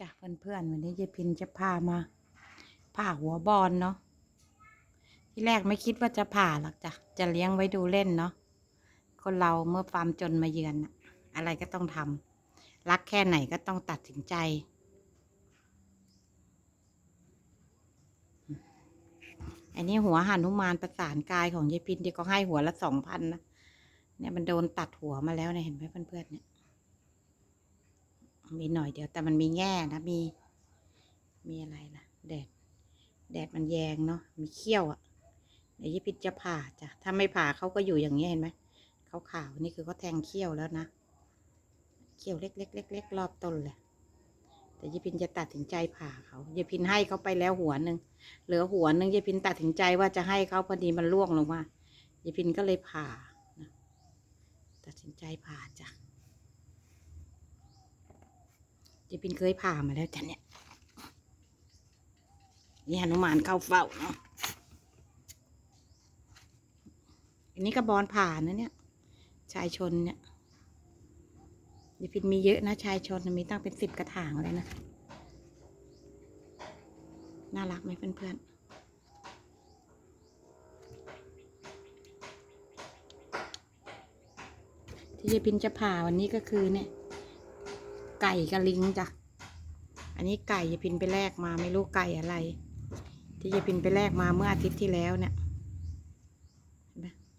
จ้ะเพื่อนๆวันนี้ยายพินจะพามาผ่าหัวบอลเนาะที่แรกไม่คิดว่าจะผ่าหรอกจ้ะจะเลี้ยงไว้ดูเล่นเนาะคนเราเมื่อความจนมาเยือนน่ะอะไรก็ต้องทำรักแค่ไหนก็ต้องตัดสินใจ อันนี้หัวหานุมานประสานกายของยายพินที่เขาให้หัวละสองพันนะเนี่ยมันโดนตัดหัวมาแล้วเนี่ยเห็นไหมเพื่อนๆเนี่ย มีหน่อยเดียวแต่มันมีแง่นะมี มีอะไรล่ะ แดด แดดมันแยงเนาะมีเขี้ยวอะ่ะเดี๋ยวยี่ปิดจะผ่าจ้ะถ้าไม่ผ่าเขาก็อยู่อย่างเงี้เห็นไหมเขาขาวนี่คือเขาแทงเขี้ยวแล้วนะเขี้ยวเล็กๆเล็กๆรอบต้นเลยแต่ยีพินจะตัดสินใจผ่าเขายีพินให้เขาไปแล้วหัวหนึ่งเหลือหัวหนึ่งยีพินตัดสินใจว่าจะให้เขาพอดีมันร่วงลงมายีพินก็เลยผ่านะตัดสินใจผ่าจ้ะ เจะปินเคยผ่ามาแล้วจ้ะเนี่ยนี่หนุมานเข้าเฝ้าเนาะอันนี้ก็บอลผ่านะเนี่ย ชายชนเนี่ยเจะปินมีเยอะนะชายชนมีตั้งเป็นสิบกระถางเลยนะน่ารักไหมเพื่อนๆที่เจะปินจะผ่าวันนี้ก็คือเนี่ย ก่กับลิงจ้ะ อันนี้ไก่ยายพินไปแลกมาไม่รู้ไก่อะไร ที่ยายพินไปแลกมาเมื่ออาทิตย์ที่แล้วเนี่ย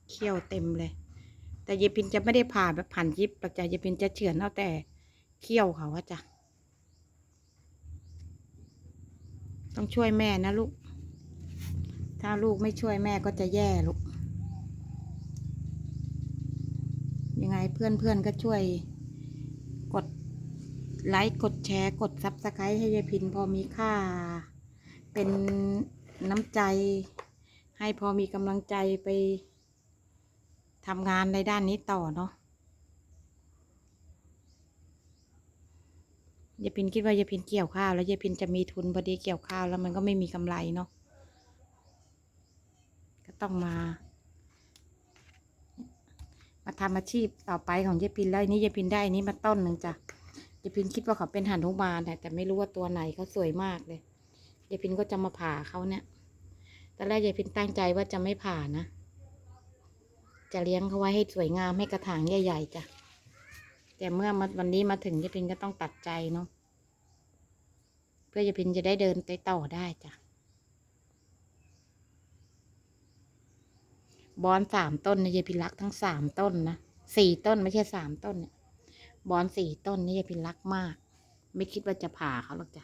เขี้ยวเต็มเลย แต่ยายพินจะไม่ได้ผ่าแบบผ่านยิบหรอกจ้ะยายพินจะเฉือนเอาแต่เขี้ยวเขาอะจ้ะ ต้องช่วยแม่นะลูก ถ้าลูกไม่ช่วยแม่ก็จะแย่ลูก ยังไงเพื่อนๆก็ช่วย ไลค์กดแชร์กดซับสไครต์ให้ยายพินพอมีค่า เป็นน้ำใจ ให้พอมีกำลังใจไปทำงานในด้านนี้ต่อเนาะยายพินคิดว่ายายพินเกี่ยวข้าวแล้วยายพินจะมีทุนพอดีเกี่ยวข้าวแล้วมันก็ไม่มีกำไรเนาะก็ต้องมา มาทำอาชีพต่อไปของยายพินแล้วนี้ยายพินได้นี้มาต้นหนึ่งจ้ะ ยายพินคิดว่าเขาเป็นหนุมานแต่แต่ไม่รู้ว่าตัวไหนเขาสวยมากเลยยายพินก็จะมาผ่าเขาเนี่ยตอนแรกยายพินตั้งใจว่าจะไม่ผ่านะ จะเลี้ยงเขาไว้ให้สวยงามให้กระถางใหญ่ๆจ้ะ แต่เมื่อมาวันนี้มาถึงยายพินก็ต้องตัดใจเนาะ เพื่อยายพินจะได้เดินไปต่อได้จ้ะ บอนสามต้นนะยายพินรักทั้งสามต้นนะสี่ต้นไม่ใช่สามต้นเนี่ย บอนสี่ต้นนี่ยายพินรักมาก ไม่คิดว่าจะผ่าเขาหรอกจ้ะ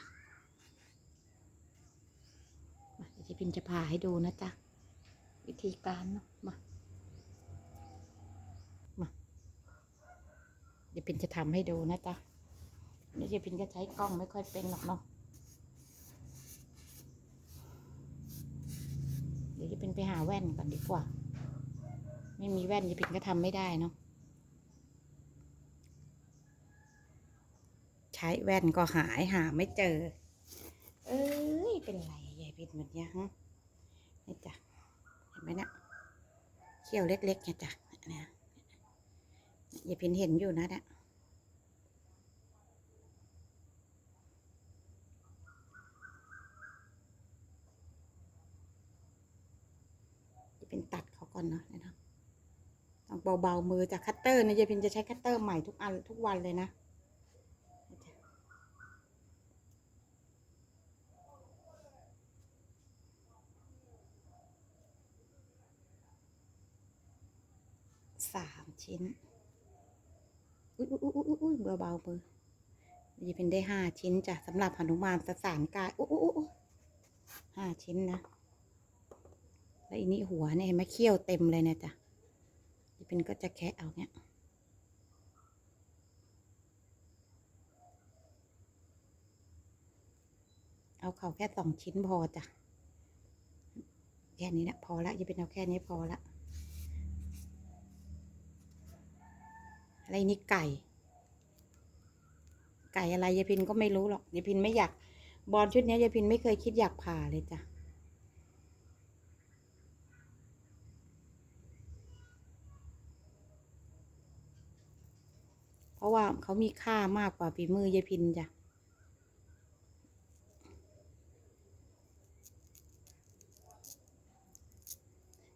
มาเดี๋ยวยายพินจะผ่าให้ดูนะจ๊ะ วิธีการเนาะมามาเดี๋ยวพินจะทำให้ดูนะจ๊ะนี่ยายพินก็ใช้กล้องไม่ค่อยเป็นหรอกเนาะเดี๋ยวยายพินไปหาแว่นก่อนดีกว่า ไม่มีแว่นยายพินก็ทำไม่ได้เนาะ ช้แว่นก็หายหาไม่เจอ เอ้ย เป็นไรยายพินแบบเนี้ยฮะนี่จ้ะเห็นไหมเนี่ยเขี้ยวเล็กๆเนี่ยจ้ะเนี่ยยายพินเห็นอยู่นะเนี่ยยายพินตัดเขาก่อนเนาะนะครับต้องเบาๆมือจากคัตเตอร์นะยายพินจะใช้คัตเตอร์ใหม่ทุกอันทุกวันเลยนะ สามชิ้นอุ้ยอุ้ยอุ้ยอุ้ยอุ้ยเบาๆมือจะเป็นได้ห้าชิ้นจ้ะสำหรับหนุมานปรสานกายอุ้ยอุ้ยห้าชิ้นนะ แล้วอันนี้หัวเนี่ยเห็นไหมเขี้ยวเต็มเลยนี่ยจ้ะจะเป็นก็จะแคะเอาเนี่ยเอาเขาแค่สองชิ้นพอจ้ะแค่นี้นะพอละจะเป็นเอาแค่นี้พอละ อะไรนี่ไก่ ไก่อะไรยายพินก็ไม่รู้หรอกยายพินไม่อยากบอลชุดนี้ยายพินไม่เคยคิดอยากผ่าเลยจ้ะเพราะว่าเขามีค่ามากกว่าฝีมือยายพินจ้ะ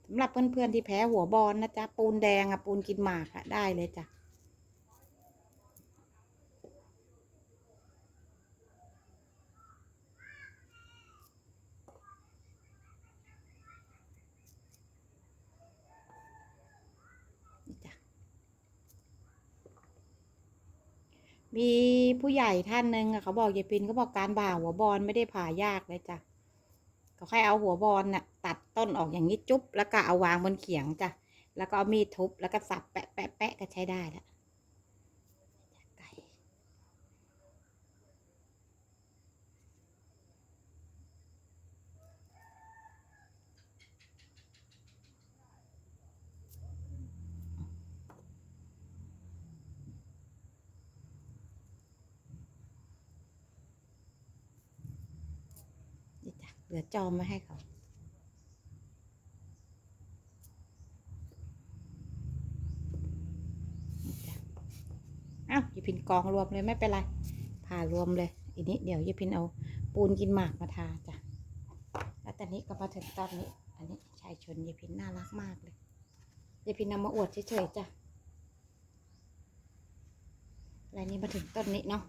สำหรับเพื่อนๆที่แพ้หัวบอลนะจ๊ะ ปูนแดงอะปูนกินหมากอะได้เลยจ้ะ มีผู้ใหญ่ท่านหนึ่งอะเขาบอกยายปินเขาบอกการบ่าหัวบอลไม่ได้ผ่ายากเลยจ้ะเขาแค่เอาหัวบอลน่ะตัดต้นออกอย่างนี้จุ๊บแล้วก็เอาวางบนเขียงจ้ะแล้วก็เอามีดทุบแล้วก็สับแปะแปะแปะก็ใช้ได้แล้ว เหลือจอมไว้ให้เขาอ้าวยายพินกองรวมเลยไม่เป็นไรผ่ารวมเลยอีนี้เดี๋ยวยายพินเอาปูนกินหมากมาทาจ้ะแล้วตอนนี้ก็มาถึงตอนนี้ อันนี้ชายชนยายพินน่ารักมากเลยยายพินนำมาอวดเฉยๆจ้ะแล้วนี่มาถึงต้นนี้เนาะ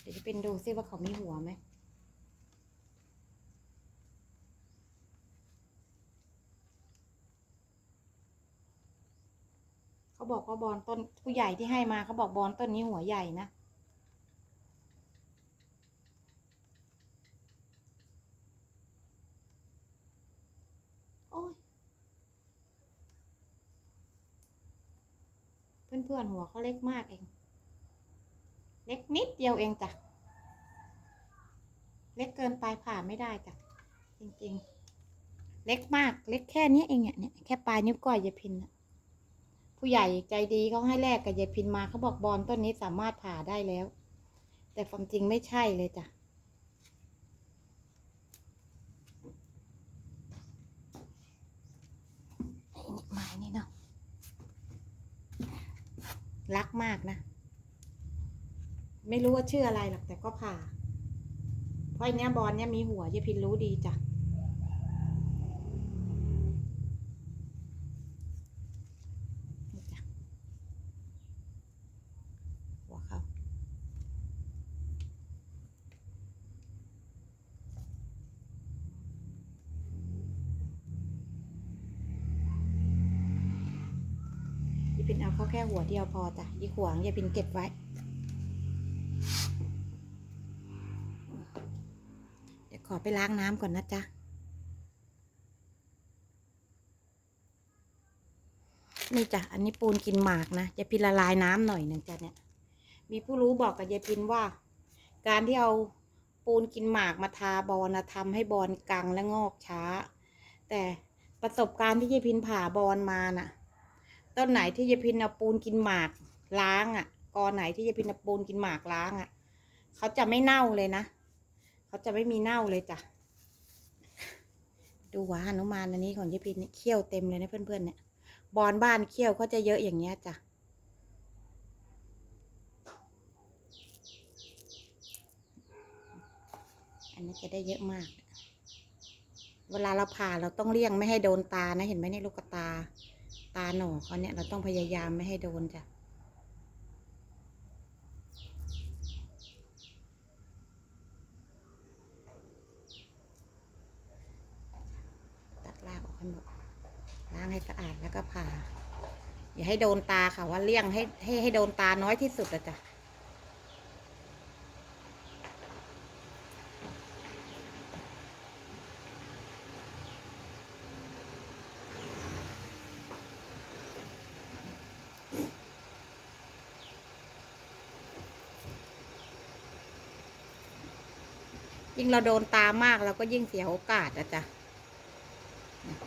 เดี๋ยวยายพินดูซิว่าเขามีหัวไหม เขา บอกว่าบอลต้นผู้ใหญ่ที่ให้มาเขาบอกบอลต้นนี้หัวใหญ่นะโอ้ยเพื่อนๆหัวเขาเล็กมากเอง เล็กนิดเดียวเองจ้ะเล็กเกินไปผ่าไม่ได้จ้ะจริงๆ เล็กมากเล็กแค่นี้เองเนี่ยแค่ปลายนิ้วก้อยยายพินนะ ผู้ใหญ่ใจดีเขาให้แลกกับยายพินมาเขาบอกบอลต้นนี้สามารถผ่าได้แล้ว แต่ความจริงไม่ใช่เลยจ้ะไอ้นี่ไม้นี่เนาะรักมากนะ ไม่รู้ว่าชื่ออะไรหรอกแต่ก็ผ่า เพราะอันเนี้ยบอลเนี้ยมีหัวยายพินรู้ดีจ้ะ พินเอาเขาแค่หัวเดียวพอจ้ะยี่ขวางยายพินเก็บไว้ เดี๋ยวขอไปล้างน้ำก่อนนะจ๊ะ นี่จ้ะ อันนี้ปูนกินหมากนะยายพินละลายน้ำหน่อยหนึ่งจ้ะเนี่ย มีผู้รู้บอกกับยายพินว่า การที่เอาปูนกินหมากมาทาบอลนะทำให้บอลกังและงอกช้า แต่ประสบการณ์ที่ยายพินผ่าบอลมาน่ะ ต้นไหนที่ยายพินเอาปูนกินหมากล้างอะกอไหนที่ยายพินเอาปูนกินหมากล้างอะเขาจะไม่เน่าเลยนะเขาจะไม่มีเน่าเลยจ้ะดูหวาหนุมานอันนี้ของยายพินเนี่ยเขี้ยวเต็มเลยนะเพื่อนๆเนี่ยบอลบ้านเขี้ยวเขาจะเยอะอย่างเงี้ยจ้ะอันนี้จะได้เยอะมาก เวลาเราผ่าเราต้องเลี่ยงไม่ให้โดนตานะเห็นไหมเนี่ยลูกตาาหน่อเขาเนี่ยเราต้องพยายามไม่ให้โดนจ้ะตัดรากออกให้หมดล้างให้สะอาดแล้วก็ผ่าอย่าให้โดนตาค่ะว่าเลี่ยงให้ให้ให้โดนตาน้อยที่สุดอะจ้ะ เราโดนตามากเราก็ยิ่งเสียโอกาสอะจ้ะ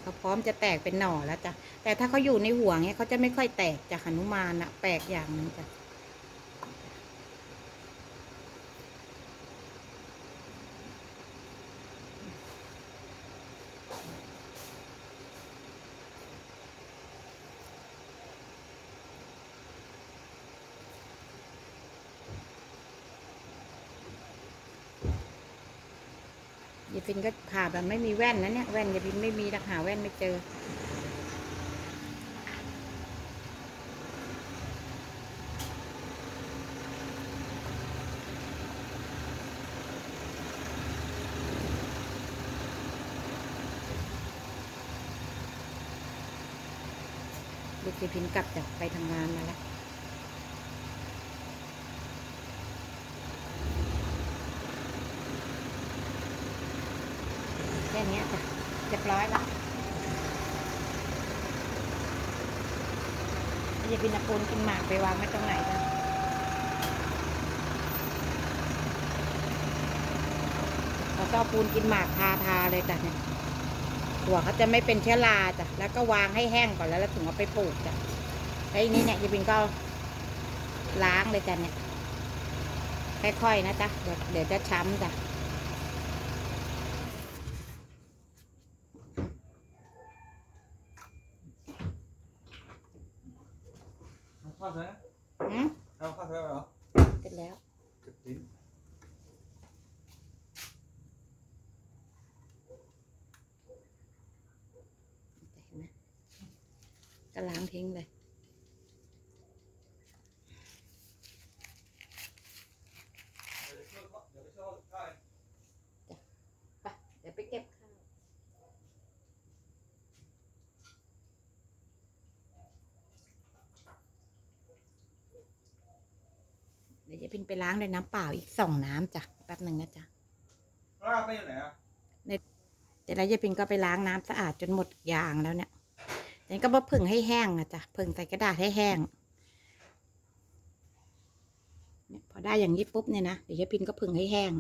เขาพร้อมจะแตกเป็นหน่อแล้วจ้ะแต่ถ้าเขาอยู่ในห่วงเนี่ยเขาจะไม่ค่อยแตกจ้ะหนุมานอะแปลกอย่างนึงจ้ะ ฟินก็ผ่าแบบไม่มีแว่นนะเนี่ย แว่นยายพินไม่มีลักหาแว่นไม่เจอ ลูกยาพินกลับจากไปทำงานมาแล้ว ค่เนี้จ้ะเรียบร้อยละอย่าพินาปูนกินหมากไปวางไว้ตรงไหนจ้ะเขาชอบปูนกินหมากทาทาเลยจ้ะเนี่ยหัวเขาจะไม่เป็นเชื้อราจ้ะแล้วก็วางให้แห้งก่อนแล้วแล้วถึงเอาไปปลูกจ้ะแล้นี้เนี่ยยายพินก็ล้างเลยจ้ะเนี่ยค่อยๆนะจ๊ะเดี๋ยวเดี๋ยวจะช้ำจ้ะ ข้าวใช่ไหมอืมทำข้าวใช่ไหมเหรอเสร็จแล้วเก็บลิ้นเห็นไหมก็ล้างทิ้งเลย เดี๋ยวไปช่วยเขาเดี๋ยวไปช่วยเขา ไปเดี๋ยวไปเก็บข้าวเดี๋ยวจะพิน ไปล้างด้วยน้ำเปล่าอีกสองน้ำจ้ะแป๊บหนึ่งนะจ๊ะลากไปอยู่ไหนอะเดี๋ยวแล้วยายพินก็ไปล้างน้ำสะอาดจนหมดยางแล้วเนี่ยนี่ก็มาผึ่งให้แห้งอะจ้ะผึ่งใส่กระดาษให้แห้งเนี่ยพอได้อย่างนี้ปุ๊บเนี่ยนะเดี๋ยวยายพินก็ผึ่งให้แห้ง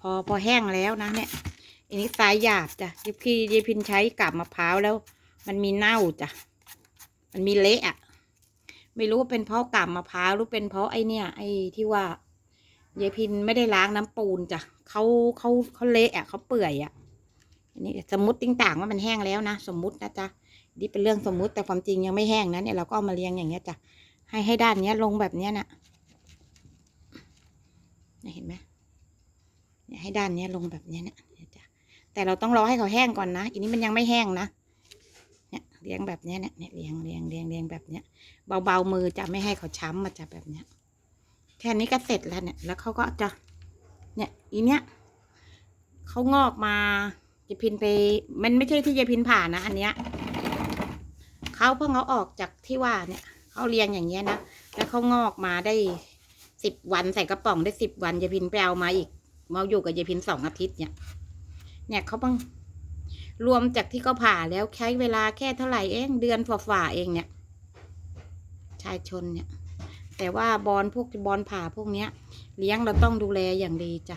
พอพอแห้งแล้วนะเนี่ยอันนี้ทรายหยาบจ้ะยายพี่ยายพินใช้กับมะพร้าวแล้ว มันมีเน่าจ้ะมันมีเละอะ ไม่รู้ว่าเป็นเพราะกับมะพร้าวหรือเป็นเพราะไอเนี่ย ไอที่ว่ายายพินไม่ได้ล้างน้ำปูนจ้ะเขาเขาเขาเละอะเขาเปื่อยอะอันนี้สมมติติ้งต่างว่ามันแห้งแล้วนะสมมุตินะจ๊ะนี่เป็นเรื่องสมมุติแต่ความจริงยังไม่แห้งนะเนี่ยเราก็เอามาเรียงอย่างเงี้ยจ้ะให้ให้ด้านเนี้ยลงแบบเนี้ยนะเนี่ยเห็นไหมเนี่ยให้ด้านเนี้ยลงแบบเนี้ยเนี่ยเนี่ยจ้ะแต่เราต้องรอให้เขาแห้งก่อนนะอันนี้มันยังไม่แห้งนะ เลี้ยงแบบเนี้ยเนี่ยเนี่ยเลี้ยงเลี้ยงเลี้ยงเลี้ยงแบบเนี้ยเบาๆมือจะไม่ให้เขาช้ำมาจะแบบเนี้ยแค่นี้ก็เสร็จแล้วเนี่ย แล้วเขาก็จะเนี่ยอีเนี้ยเขางอกมายายพินไป มันไม่ใช่ที่ยายพินผ่านนะอันเนี้ยเขาเพิ่งเอาออกจากที่ว่าเนี่ยเขาเลี้ยงอย่างเงี้ยนะแล้วเขางอกมาได้สิบวันใส่กระป๋องได้สิบวันยายพินไปเอามาอีกมาอยู่กับยายพินสองอาทิตย์เนี่ย เนี่ยเขาเพิ่ง รวมจากที่เขาผ่าแล้วใช้เวลาแค่เท่าไหร่เองเดือนฝ่าๆเองเนี่ย ชายชนเนี่ย แต่ว่าบอลพวกบอลผ่าพวกเนี้ย เลี้ยงเราต้องดูแลอย่างดีจ้ะ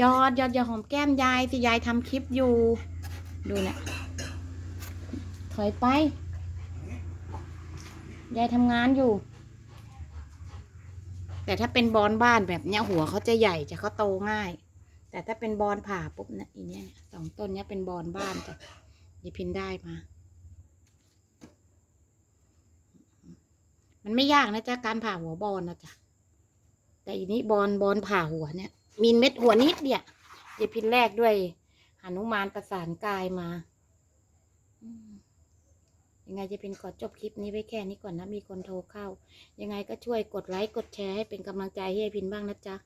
ยอดยอดอย่าหอมแก้มยายสิยายทำคลิปอยู่ ดูเนี่ยถอยไป ยายทำงานอยู่ แต่ถ้าเป็นบอลบ้านแบบเนี้ยหัวเขาจะใหญ่จะเขาโตง่าย แต่ถ้าเป็นบอลผ่าปุ๊บนะอีเนี้ยเนี่ยสองต้นเนี้ยเป็นบอลบ้านจ้ะยายพินได้มา มันไม่ยากนะจ๊ะการผ่าหัวบอลนะจ๊ะแต่อีนี้บอลบอลผ่าหัวเนี่ย มีเม็ดหัวนิดเดียวยายพินแรกด้วยหนุมานประสานกายมายังไงจะเป็นขอจบคลิปนี้ไว้แค่นี้ก่อนนะ มีคนโทรเข้า ยังไงก็ช่วยกดไลค์กดแชร์ให้เป็นกำลังใจให้ยายพินบ้างนะจ๊ะ